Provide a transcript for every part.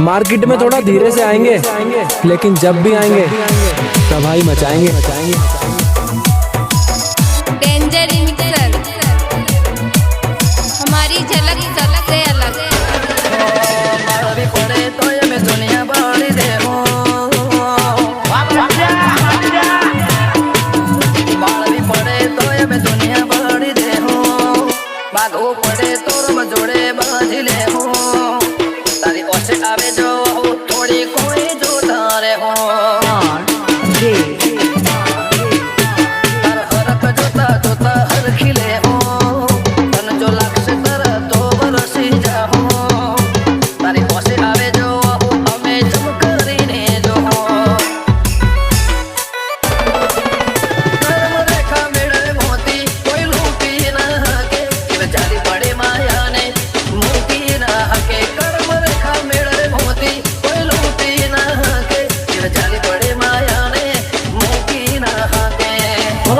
Market में थोड़ा धीरे से आएंगे लेकिन जब भी आएंगे तबाही मचाएंगे मचाएंगे se sabe yo.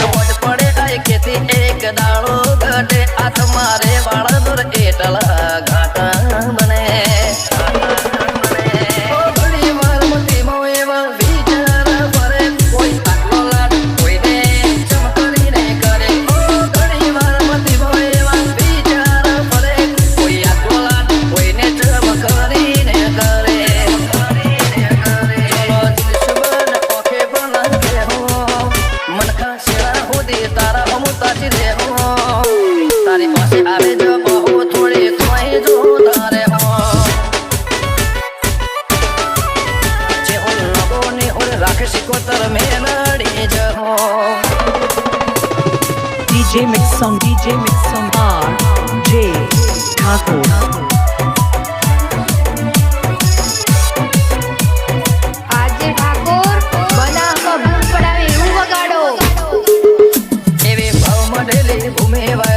રોજ પડે એક દાડો ઘટે આ DJ Mix on DJ Mix on RJ Thakur. ઘૂમે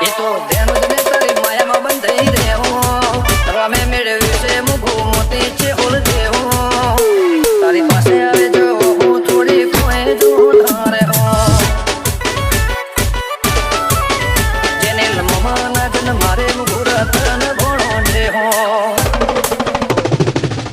એ તો ધ્યાન જ ને તારી રમે મેળવ્યું છે મુખું મોતી છે ઓલ દેવું તારી આવે જો કોઈ દૂર તારે જેને મમાના જન મારે મુખું રતન ભણો દેહો